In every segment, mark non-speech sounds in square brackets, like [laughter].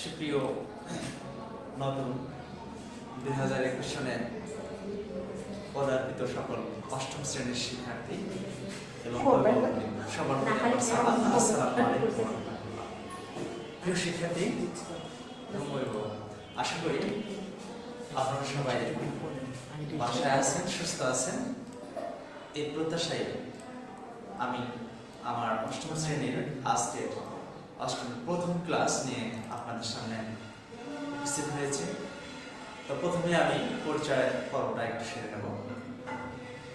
সুপ্রিয় নতুন দুই হাজার একুশ সনে পদার্পিত সকল অষ্টম শ্রেণির শিক্ষার্থী এবং সবার। প্রিয় শিক্ষার্থী আশা করি আপনারা সবাই বাসায় আছেন সুস্থ আছেন। এই প্রত্যাশায় আমি আমার অষ্টম শ্রেণির আজকের অষ্টম প্রথম ক্লাস নিয়ে আপনাদের সামনে উপস্থিত হয়েছে। তো প্রথমে আমি পরিচয় পর্বটা একটু সেরে নেব।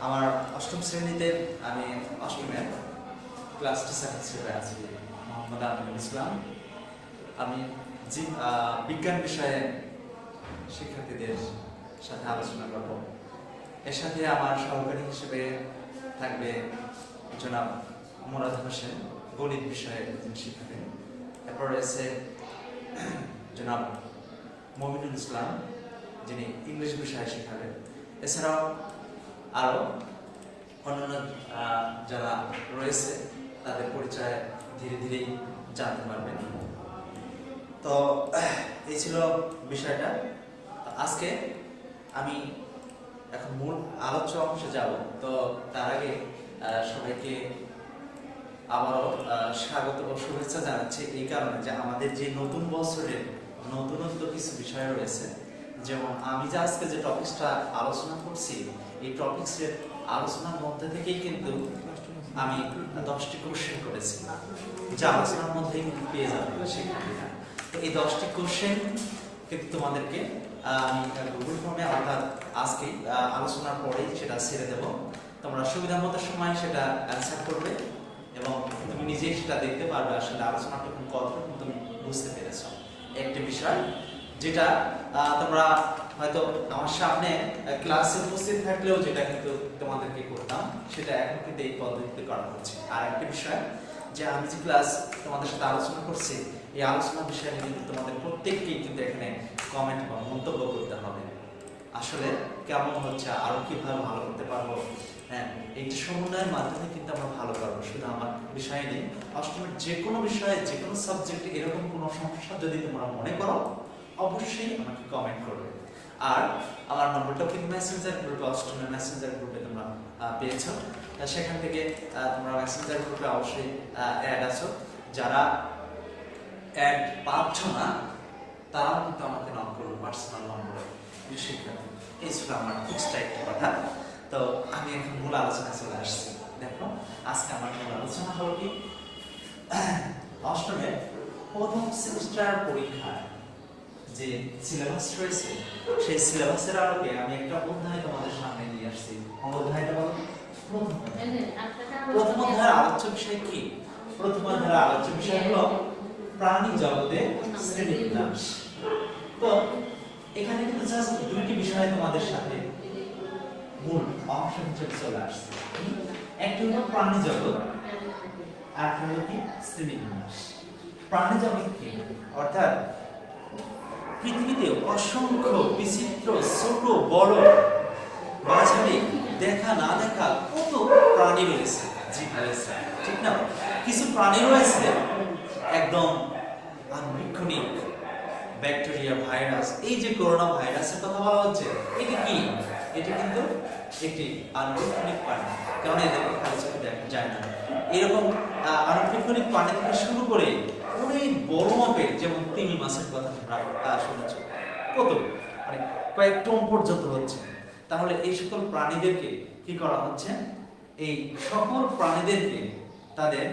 আমার অষ্টম শ্রেণীতে আমি অষ্টমের ক্লাস টিচার হিসেবে আছি মোহাম্মদ আমিনুল ইসলাম। আমি বিজ্ঞান বিষয়ে শিক্ষার্থীদের সাথে আলোচনা করব। এর সাথে আমার সহকারী হিসেবে থাকবে জনাব মোরাদ হোসেন। গণিত বিষয়ে একজন শিক্ষার্থী এরপর রয়েছে জনাব মমিনুল ইসলাম, যিনি ইংলিশ বিষয়ে শেখাবেন এছাড়াও আরও অন্যান্য যারা রয়েছে, তাদের পরিচয় ধীরে ধীরেই জানতে পারবেন। তো, এই ছিল বিষয়টা। আজকে আমি এখন মূল আলোচ্য অংশে যাব। তো তার আগে সবাইকে আবারও স্বাগত ও শুভেচ্ছা জানাচ্ছি এই কারণে যে আমাদের যে নতুন বছরের নতুনত্ব কিছু বিষয় রয়েছে। যেমন আমি যে আজকে যে টপিকসটা আলোচনা করছি, এই টপিকসের আলোচনার মধ্যে থেকেই কিন্তু আমি দশটি কোশ্চেন করেছি। যা আলোচনার মধ্যেই কিন্তু পেয়ে যাবে তো এই দশটি কোশ্চেন কিন্তু তোমাদেরকে আমি গুগল ফর্মে অর্থাৎ আজকে আলোচনার পরেই সেটা ছেড়ে দেব। তোমরা সুবিধা মতো সময় সেটা অ্যান্সার করবে। এবং তুমি নিজেই সেটা দেখতে পারবে, আসলে আলোচনাটা কোন কতটুকু তুমি বুঝতে পেরেছ একটি বিষয়, যেটা তোমরা হয়তো আমার সামনে ক্লাসে উপস্থিত থাকলেও যেটা কিন্তু তোমাদেরকে করতাম, সেটা এখন কিন্তু এই পদ্ধতিতে করা হচ্ছে। আর একটি বিষয়, যে আমি যে ক্লাস তোমাদের সাথে আলোচনা করছি, এই আলোচনা বিষয়ে কিন্তু তোমাদের প্রত্যেককেই কিন্তু এখানে কমেন্ট বা মন্তব্য করতে হবে। আসলে কেমন হচ্ছে, আরও কীভাবে ভালো করতে পারব হ্যাঁ সমন্বয়ের মাধ্যমে কিন্তু আমরা ভালো পারব, শুধু আমার বিষয় নেই। যে কোনো বিষয়ে, যে কোনো সাবজেক্টে এরকম কোনো সমস্যা যদি তোমরা মনে করো, অবশ্যই আমাকে কমেন্ট করবে। আর আমার নম্বরটা কিন্তু মেসেঞ্জার গ্রুপে অষ্টমের মেসেঞ্জার গ্রুপে তোমরা পেয়েছ। সেখান থেকে তোমরা মেসেঞ্জার গ্রুপে অবশ্যই অ্যাড আছো। যারা অ্যাড পাচ্ছ না, তারাও কিন্তু আমাকে নক করবে পার্সোনাল নম্বরে এই ছিল আমার এক্সট্রা কথা। তো আমি এখন মূল আলোচনায় চলে আসছি। দেখো আজকে আমার মূল আলোচনা হলো কি? অষ্টমের প্রথম সেমিস্টার পরীক্ষায় যে সিলেবাস রয়েছে সেই সিলেবাসের আলোকে আমি একটা অধ্যায় তোমাদের সামনে নিয়ে আসছি। অধ্যায়টা বলো? প্রথম অধ্যায়। প্রথম অধ্যায়ের আলোচ্য বিষয় কি? প্রথম অধ্যায়ের আলোচ্য বিষয় হলো প্রাণী জগতে শ্রেণীবিন্যাস। তো এখানে কিন্তু জাস্ট দুইটি বিষয় তোমাদের সাথে মূল অংশ হিসেবে চলে আসছে একটি হলো প্রাণী জগৎ, আর হলো কি? শ্রেণীবিন্যাস প্রাণী জগৎ কি? অর্থাৎ পৃথিবীতে অসংখ্য বিচিত্র ছোট, বড়, মাঝারি, দেখা, না দেখা কত প্রাণী রয়েছে। জীব রয়েছে ঠিক না? কিছু প্রাণী রয়েছে, একদম আনুবীক্ষণিক ব্যাকটেরিয়া, ভাইরাস, এই যে করোনা ভাইরাসের কথা বলা হচ্ছে, এটা কি? এটা কিন্তু একটি আনুবীক্ষণিক প্রাণী কারণ এদেরকে খালি চোখে দেখা যায় না। এরকম আনুবীক্ষণিক প্রাণী থেকে শুরু করে অনেক বড় মাপের যেমন তিমি মাছের কথা আহ, শুনেছ। কত? মানে কয়েক টন পর্যন্ত হচ্ছে। তাহলে এই সকল প্রাণীদেরকে কি করা হচ্ছে? এই সকল প্রাণীদেরকে তাদের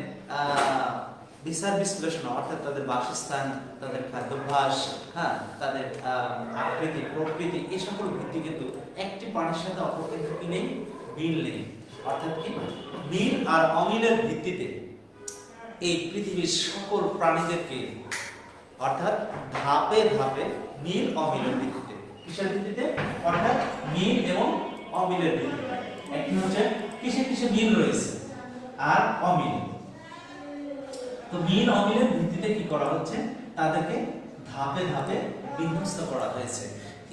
বিচার বিশ্লেষণ অর্থাৎ তাদের বাসস্থান তাদের খাদ্যাভ্যাস হ্যাঁ তাদের আকৃতি প্রকৃতি এই সকল ভিত্তি কিন্তু একটি প্রাণীর সাথে অপর কিন্তু কি নেই? মিল নেই। অর্থাৎ কি? মিল আর অমিলের ভিত্তিতে এই পৃথিবীর সকল প্রাণীদেরকে, অর্থাৎ ধাপে ধাপে মিল অমিলের ভিত্তিতে। কিসের ভিত্তিতে? অর্থাৎ মিল এবং অমিলের ভিত্তিতে। একটি হচ্ছে কিসে কিসে মিল রয়েছে আর অমিল। তো মিল অমিলের ভিত্তিতে কি করা হচ্ছে? তাদেরকে ধাপে ধাপে বিন্যস্ত করা হয়েছে।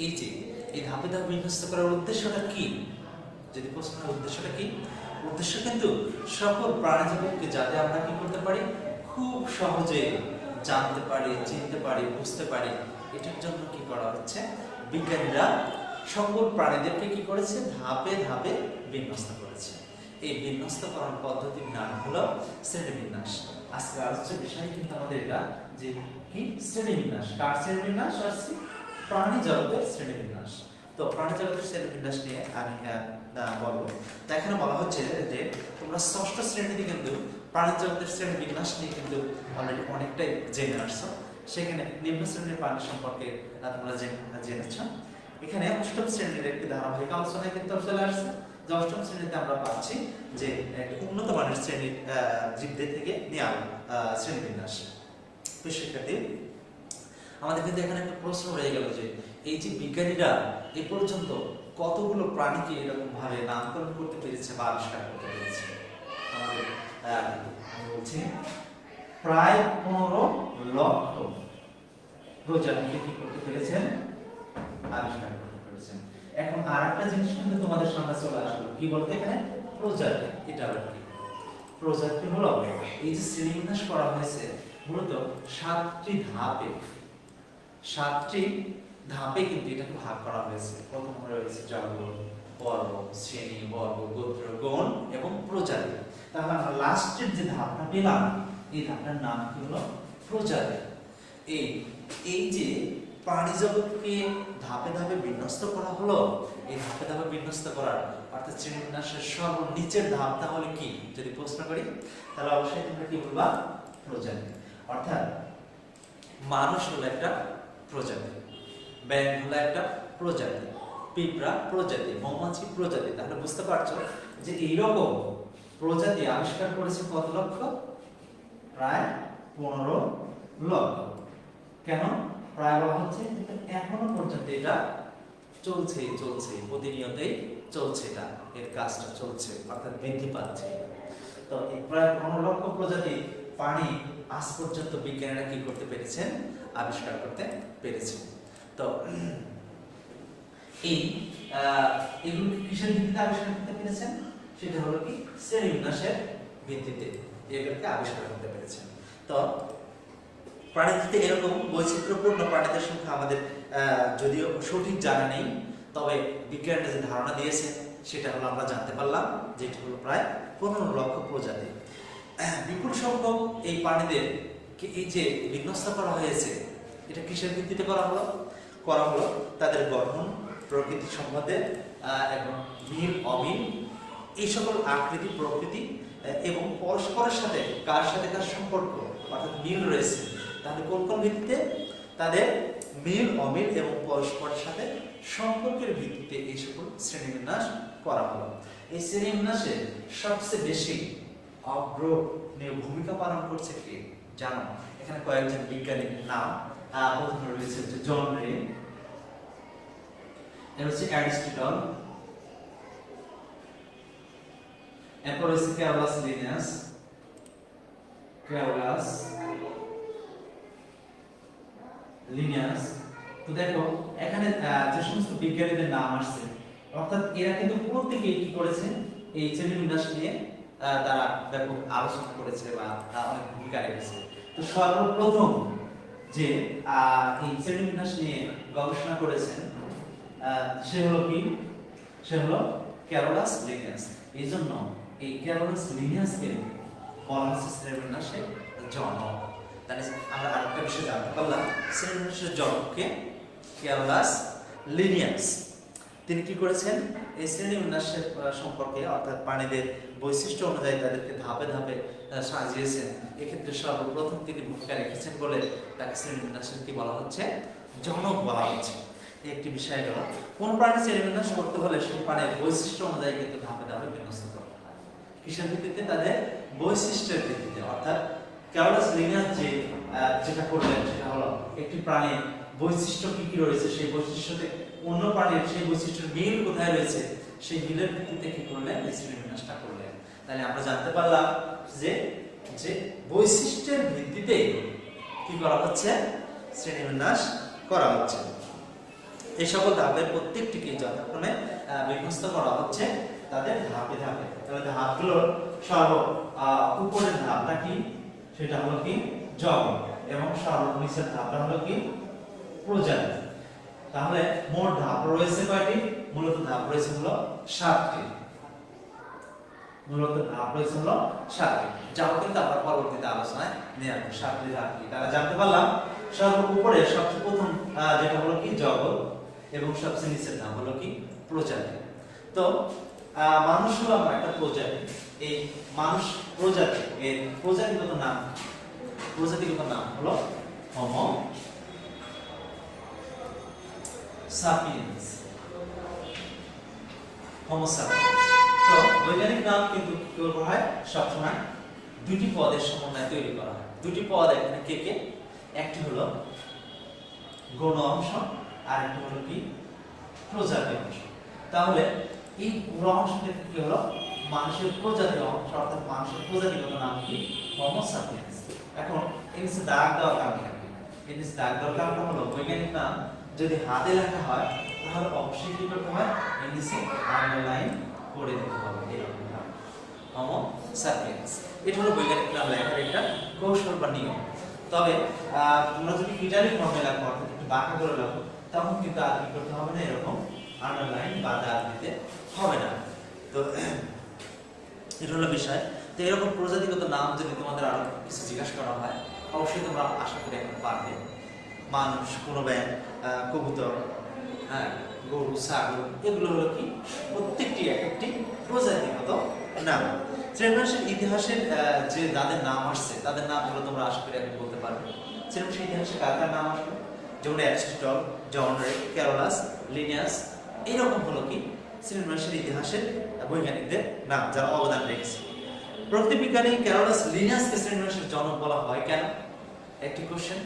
এই যে এই ধাপে ধাপে বিন্যস্ত করার উদ্দেশ্যটা কি? যদি প্রশ্ন উদ্দেশ্যটা কি? উদ্দেশ্য কিন্তু সকল প্রাণী জগৎকে যাতে আমরা কি করতে পারি? খুব সহজে জানতে পারি, চিনতে পারি, বুঝতে পারি। এটার জন্য কি করা হচ্ছে? বিজ্ঞানীরা সকল প্রাণীদেরকে কি করেছে? ধাপে ধাপে বিন্যস্ত করেছে। এই বিন্যস্তকরণ পদ্ধতির নাম হলো শ্রেণীবিন্যাস। আজকে আলোচ্য বিষয় কিন্তু আমাদের এটা যে কি? শ্রেণীবিন্যাস। কার শ্রেণীবিন্যাস? আসছে প্রাণী জগতের শ্রেণীবিন্যাস। তো প্রাণী জগতের শ্রেণীবিন্যাস নিয়ে আমি বলব। এখানে বলা হচ্ছে যে, তোমরা ষষ্ঠ শ্রেণীতে কিন্তু প্রাণী জগতের শ্রেণীবিন্যাস নিয়ে কিন্তু অলরেডি অনেকটাই জেনে আসছো। সেখানে নিম্ন শ্রেণির প্রাণী সম্পর্কে তোমরা জেনে, জেনেছ। এখানে অষ্টম শ্রেণির একটি ধারাবাহিক আলোচনায় কিন্তু চলে আসছে। যে অষ্টম শ্রেণীতে আমরা পাচ্ছি যে উন্নত মানের শ্রেণির জীবদের থেকে নেওয়া শ্রেণীবিন্যাস। তো শিক্ষার্থী আমাদের কিন্তু এখানে একটা প্রশ্ন রয়ে গেল যে, এই যে বিজ্ঞানীরা এ পর্যন্ত কতগুলো প্রাণীকে এরকম ভাবে নামকরণ করতে পেরেছে বা আবিষ্কার করতে পেরেছে? বলছি, প্রায় পনেরো লক্ষ প্রজাতিকে কি করতে পেরেছেন? আবিষ্কার করতে পেরেছেন। এখন আর একটা জিনিস কিন্তু তোমাদের সামনে চলে আসলো। কি বলতে এখানে? প্রজাতি। এটা আবার কি? প্রজাতি হলো, এই যে শ্রেণীবিন্যাস করা হয়েছে, মূলত সাতটি ধাপে সাতটি ধাপে কিন্তু এটাকে ভাগ করা হয়েছে। প্রথম রয়েছে জগৎ পর্ব শ্রেণি, বর্গ, গোত্র, গণ এবং প্রজাতি। তাহলে আমরা লাস্টের যে ধাপটা পেলাম, এই ধাপটার নাম কি হলো? প্রজাতি। এই এই যে প্রাণী জগৎকে ধাপে ধাপে বিন্যস্ত করা হলো, এই ধাপে ধাপে বিন্যস্ত করার অর্থাৎ শ্রেণীবিন্যাসের সর্বনিচের ধাপ তাহলে কি? যদি প্রশ্ন করি, তাহলে অবশ্যই তোমরা কি বলবা? প্রজাতি। অর্থাৎ মানুষ হলো একটা প্রজাতি। ব্যাং হলো একটা প্রজাতি, পিঁপড়া প্রজাতি, মৌমাছি প্রজাতি। তাহলে বুঝতে পারছ যে এইরকম প্রজাতি আবিষ্কার করেছে কত লক্ষ? প্রায় পনেরো লক্ষ। কেন? প্রায় বলা হচ্ছে এখনও পর্যন্ত এটা চলছে চলছে প্রতিনিয়তই চলছে এটা, এর কাজটা চলছে, অর্থাৎ বৃদ্ধি পাচ্ছে। তো প্রায় পনেরো লক্ষ প্রজাতি পানি আজ পর্যন্ত বিজ্ঞানীরা কি করতে পেরেছেন? আবিষ্কার করতে পেরেছেন। তো, এই এগুলো কিসের ভিত্তিতে আবিষ্কার করতে পেরেছেন? সেটা হলো কি শ্রেণীবিন্যাসের ভিত্তিতে এগুলোকে আবিষ্কার করতে পেরেছেন। তো, প্রাণীতে এরকম বৈচিত্র্যপূর্ণ প্রাণীদের সংখ্যা আমাদের যদিও সঠিক জানা নেই, তবে বিজ্ঞানীরা যে ধারণা দিয়েছে সেটা হলো আমরা জানতে পারলাম যেটি হলো প্রায় পনেরো লক্ষ প্রজাতি। [clears throat] বিপুল সংখ্যক এই প্রাণীদের এই যে বিন্যস্ত করা হয়েছে, এটা কিসের ভিত্তিতে করা হলো? করা হলো তাদের গঠন, প্রকৃতি সম্বন্ধে এবং মিল অমিল এই সকল আকৃতি, প্রকৃতি এবং পরস্পরের সাথে কার সাথে কার সম্পর্ক, অর্থাৎ মিল রয়েছে তাদের কোন কোন ভিত্তিতে? তাদের মিল অমিল এবং পরস্পরের সাথে সম্পর্কের ভিত্তিতে এই সকল শ্রেণীবিন্যাস করা হলো। এই শ্রেণীবিন্যাসে সবচেয়ে বেশি অগ্রণীয় ভূমিকা পালন করছে কে? জানো, এখানে কয়েকজন বিজ্ঞানীর নাম প্রথমে রয়েছে হচ্ছে জন রে। এর হচ্ছে অ্যারিস্টটল। এরপর হচ্ছে ক্যারোলাস লিনিয়াস ক্যারোলাস লিনিয়াস তো দেখো, এখানে যে সমস্ত বিজ্ঞানীদের নাম আসছে, অর্থাৎ এরা কিন্তু প্রত্যেকে কি করেছে? এই শ্রেণীবিন্যাস নিয়ে তারা ব্যাপক আলোচনা করেছে বা অনেক ভূমিকা রেখেছে। তো সর্বপ্রথম যে এই শ্রেণীবিন্যাস নিয়ে গবেষণা করেছেন সে হলো কি? সে হলো ক্যারোলাস লিনিয়াস। এই জন্য এই ক্যারোলাস লিনিয়াসকে বলা হচ্ছে শ্রেণীবিন্যাসের জনক। তাহলে আমরা আরেকটা বিষয় জানতে পারলাম। শ্রেণীবিন্যাসের জনককে ক্যারোলাস লিনিয়াস তিনি কি করেছেন? এই শ্রেণীবিন্যাসের আহ, সম্পর্কে অর্থাৎ প্রাণীদের বৈশিষ্ট্য অনুযায়ী তাদেরকে ধাপে ধাপে সাজিয়েছেন। এক্ষেত্রে সর্বপ্রথম তিনি ভূমিকা রেখেছেন বলে তাকে শ্রেণীবিন্যাসের কি বলা হচ্ছে? জনক বলা হচ্ছে। একটি বিষয় গেল কোন প্রাণী শ্রেণি শ্রেণীবিন্যাস করতে হলে সেই প্রাণীর বৈশিষ্ট্য অনুযায়ী কিন্তু ধাপে ধাপে বিন্যস্ত করতে হয়। কিসের ভিত্তিতে? তাদের বৈশিষ্ট্যের ভিত্তিতে। অর্থাৎ ক্যারোলাস লিনিয়াস যে যেটা করলেন সেটা হলো একটি প্রাণীর বৈশিষ্ট্য কি কি রয়েছে? সেই বৈশিষ্ট্যতে অন্য প্রাণীর সেই বৈশিষ্ট্যের মিল কোথায় রয়েছে, সেই মিলের ভিত্তিতে কি করলেন? এই শ্রেণীবিন্যাসটা করলেন। তাহলে আমরা জানতে পারলাম যে যে বৈশিষ্ট্যের ভিত্তিতে কি করা হচ্ছে? শ্রেণীবিন্যাস করা হচ্ছে। এই সকল ধাপের প্রত্যেকটিকে যথাক্রমে বিন্যস্ত করা হচ্ছে তাদের ধাপে ধাপে। তবে ধাপগুলোর সর্ব উপরের ধাপটা কি? সেটা হলো কি? জগৎ। এবং সর্বনিচের ধাপটা হলো কি? প্রজাতি। তাহলে মোট ধাপ রয়েছে কয়টি? মূলত ধাপ রয়েছে হলো সাতটি। মূলত ধাপ রয়েছে হলো সাতটি। যাও কিন্তু আমরা পরবর্তীতে আলোচনায় নিয়ে আসব। সাতটি ধাপ কি? তারা জানতে পারলাম সর্ব উপরে সবচেয়ে প্রথম যেটা হলো কি? জগৎ। এবং সবচেয়ে নিচের ধাপ হলো কি? প্রজাতি। তো মানুষ হলো আমরা একটা প্রজাতি। এই মানুষ প্রজাতি, এর প্রজাতিগত নাম প্রজাতিগত নাম হলো হোমো সাপিয়েন্স হোমো সাপিয়েন্স তো বৈজ্ঞানিক নাম কিন্তু কি করা হয় সবসময় দুটি পদের সমন্বয়ে তৈরি করা হয়। দুটি পদ এখানে কে কে? একটি হলো গণ অংশ আর একটি হলো কি? প্রজাতি অংশ। তাহলে এই পুরো অংশটা কি হলো? মানুষের প্রজাতি অংশ, অর্থাৎ মানুষের প্রজাতিগত নাম কি? হোমো সাপিয়েন্স এখন এর দাগ দেওয়ার কারণ এর দাগ দেওয়ার কারণটা হলো বৈজ্ঞানিক নাম যদি হাতে লেখা হয়, তাহলে অবশ্যই কি করতে হয়? নিচে আন্ডারলাইন করে দিতে হবে। এরকম হোমো সাপিয়েন্স এটা হলো বৈজ্ঞানিক নাম লেখার একটা কৌশল বা নিয়ম। তবে তোমরা যদি ইটালি ফর্মে লেখো অর্থাৎ একটু বাঁকা করে লেখো, তখন কিন্তু আর কি করতে হবে না? এরকম আন্ডারলাইন বা দাগ দিতে হবে না। তো, এটা হলো বিষয়। তো এরকম প্রজাতিগত নাম যদি তোমাদের আরও কিছু জিজ্ঞাসা করা হয়, অবশ্যই তোমরা আশা করি এখন পারবে। মানুষ, কোনো ব্যাং কবুতর হ্যাঁ গরু, ছাগল, এগুলো হলো কি? প্রত্যেকটি এক একটি প্রজাতিগত নাম। শ্রেণীবাসের ইতিহাসের যে যাদের নাম আসছে, তাদের নামগুলো তোমরা আশা করি এখন বলতে পারবে। শ্রেণীবাসের ইতিহাসে কার কার নাম আসবে যেমন অ্যারিস্টটল, জন, ক্যারোলাস, লিনিয়াস এইরকম হলো কি? শ্রেণীবাসের ইতিহাসের বৈজ্ঞানিকদের নাম যারা অবদান রেখেছে। প্রকৃতিবিজ্ঞানী ক্যারোলাস লিনিয়াসকে শ্রেণীবাসের জনক বলা হয় কেন? একটি কোশ্চেন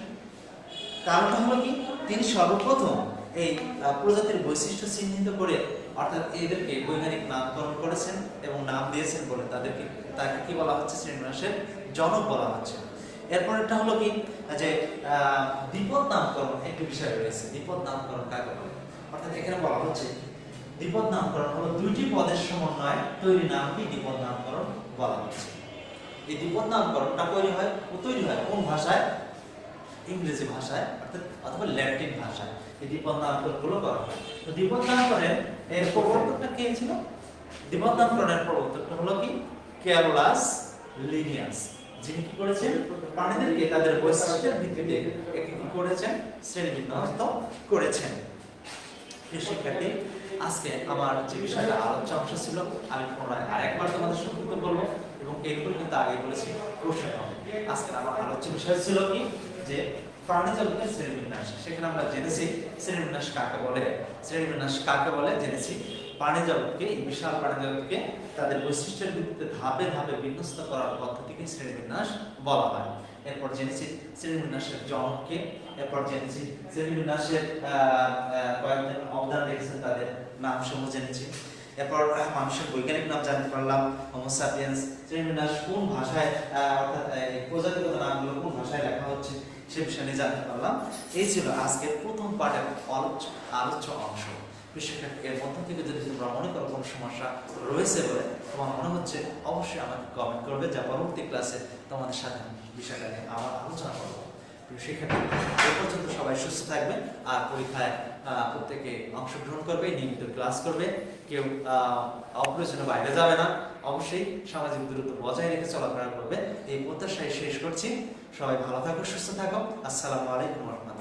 কারণটা হলো কি? তিনি সর্বপ্রথম এই প্রজাতির বৈশিষ্ট্য চিহ্নিত করে অর্থাৎ এদেরকে বৈজ্ঞানিক নামকরণ করেছেন এবং নাম দিয়েছেন বলে তাদেরকে, তাকে কি বলা হচ্ছে? শ্রেণীবাসের জনক বলা হচ্ছে। এরপরেরটা হলো কি? যে বিপদ নামকরণ একটি বিষয় রয়েছে। বিপদ নামকরণ কাকে বলে? অর্থাৎ এখানে বলা হচ্ছে বিপদ নামকরণ হলো দুইটি পদের সমন্বয়ে তৈরি নামকে বিপদ নামকরণ বলা হচ্ছে। এই বিপদ নামকরণটা তৈরি হয় তৈরি হয় কোন ভাষায়? ইংরেজি ভাষায়, অর্থাৎ অথবা ল্যাটিন ভাষায় এই নামকরণগুলো করা হয়। তো দ্বিপদ নামকরণের এর প্রবর্তকটা কে ছিল দ্বিপদ নামকরণের প্রবর্তকটা হলো কি? ক্যারোলাস লিনিয়াস যিনি কি করেছেন? প্রাণীদেরকে তাদের বৈশিষ্ট্যের ভিত্তিতে একে কি করেছেন? শ্রেণীবিন্যস্ত করেছেন। শিক্ষার্থী, আজকে আমার যে বিষয়টা আলোচ্য অংশ ছিল, আমি পুনরায় আরেকবার তোমাদের সংক্ষিপ্ত করব এবং এগুলো কিন্তু আগে বলেছি হবে। আজকে আমার আলোচ্য বিষয় ছিল কি? যে জগতের শ্রেণীবিন্যাস। সেখানে আমরা জেনেছি শ্রেণীবিন্যাস কাকে বলে? শ্রেণীবিন্যাস কাকে বলে? জেনেছি প্রাণী জগৎকে এই বিশাল প্রাণী জগৎকে তাদের বৈশিষ্ট্যের ভিত্তিতে ধাপে ধাপে বিন্যস্ত করার পদ্ধতিকে শ্রেণীবিন্যাস বলা হয়। এরপর জেনেছি শ্রেণীবিন্যাসের জনককে, এরপর জেনেছি শ্রেণীবিন্যাসের কয়েকজন অবদান রেখেছেন তাদের নাম সমূহ জেনেছি। এরপর মানুষের বৈজ্ঞানিক নাম জানতে পারলাম হোমোসাপিয়েন্স শ্রেণীবিন্যাস কোন ভাষায় অর্থাৎ প্রজাতিগত নামগুলো কোন ভাষায় লেখা হচ্ছে? সে বিষয়ে জানতে পারলাম। এই ছিল আজকের প্রথম পাঠের আলোচ্য আলোচ্য অংশ। বিশেষজ্ঞ এর মধ্য থেকে যদি তোমরা মনে করো কোনো সমস্যা রয়েছে বলে তোমার মনে হচ্ছে অবশ্যই আমাকে কমেন্ট করবে যা পরবর্তী ক্লাসে তোমাদের সাথে বিষয়টা নিয়ে আবার আলোচনা করব। শিক্ষার্থী এ পর্যন্ত সবাই সুস্থ থাকবে আর পরীক্ষায় প্রত্যেকে অংশগ্রহণ করবে নিয়মিত ক্লাস করবে। কেউ আহ, অপ্রয়োজনে বাইরে যাবে না। অবশ্যই সামাজিক দূরত্ব বজায় রেখে চলাফেরা করবে। এই প্রত্যাশায় শেষ করছি। সবাই ভালো থাকো সুস্থ থাকো। আসসালামু আলাইকুম রহমতুল্লাহ।